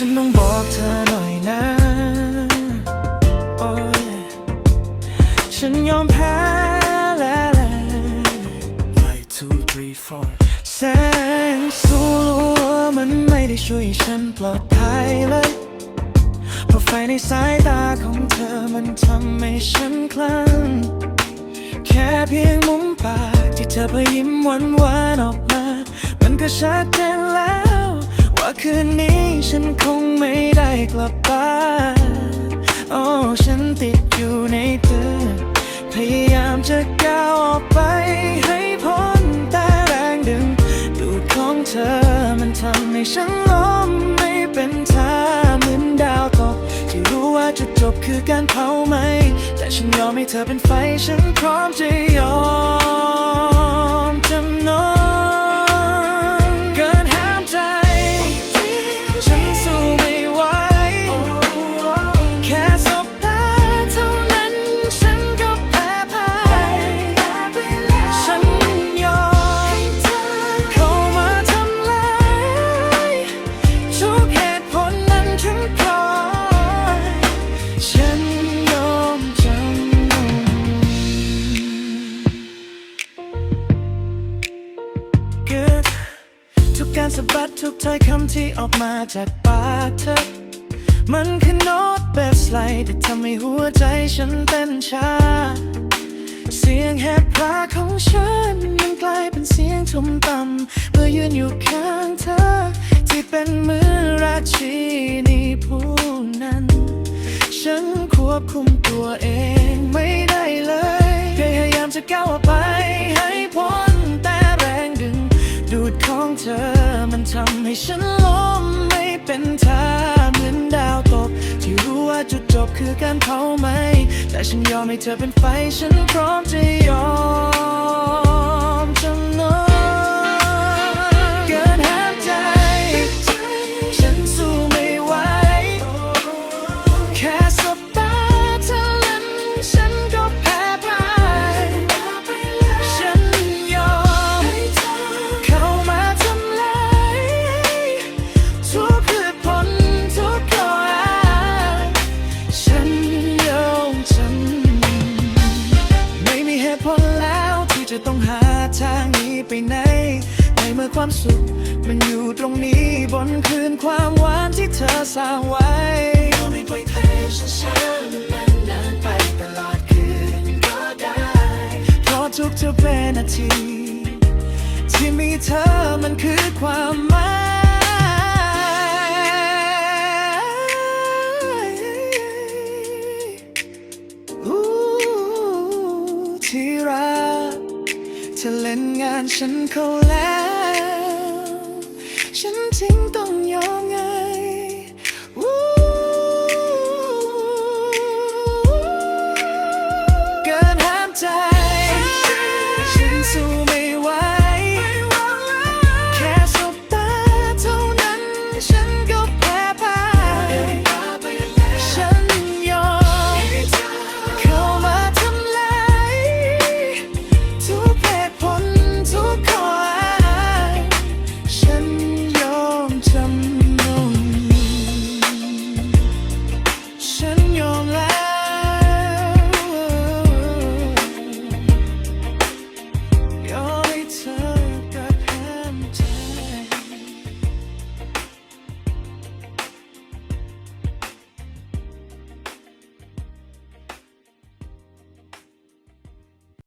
ฉันต้องบอกเธอหน่อยนะ โอ้ยฉันยอมแพ้แล้ว One two three four แสงสูงมันไม่ได้ช่วยฉันปลอดภัยเลยเพราะไฟในสายตาของเธอมันทำให้ฉันคลั่งแค่เพียงมุมปากที่เธอพยยิ้มหวานหวานๆออกมา มันก็ชัดเจนแล้ว ว่าคืนนี้ ฉันคงไม่ได้กลับบ้านโอ้ฉันติดอยู่ในตึกพยายามจะก้าวออกไปให้พ้นแต่แรงดึง ดูดของเธอมันทำให้ฉันล้มไม่เป็นท่าเหมือนดาวตกที่รู้ว่าจุดจบคือการเผาไหม แต่ฉันยอมให้เธอเป็นไฟฉันพร้อมจะยอม ฉันยอมจำนนเกิดทุกการสะบัดทุกถ้อยคำที่ออกมาจากปากเธอ มันคือโน้ตแบบสไลด์ที่ทำให้หัวใจฉันเต้นช้า เสียงแหบพราของฉันมันกลายเป็นเสียงทุ้มต่ำเมื่อยืนอยู่ข้างเธอ ที่เป็นมือราชินีผู้ ฉันควบคุมตัวเองไม่ได้เลย พยายามจะก้าวอไปให้พ้นแต่แรงดึง ดูดของเธอมันทำให้ฉันล้มไม่เป็นท่าเหมือนดาวตก ที่รู้ว่าจุดจบคือการเผาไหม แต่ฉันยอมให้เธอเป็นไฟฉันพร้อมจะยอม ทางนี้ไปไหนในเมื่อความสุข มันอยู่ตรงนี้บนคืนความหวานที่เธอสร้างไว้ไม่ปล่อยเทช้าๆมันเดินไปตลอดคืนก็ได้เพราะทุกเธอเป็นนาที ที่มีเธอมันคือความหมาย เธอเล่นงานฉันเขาแล้ว ฉันจึงต้อง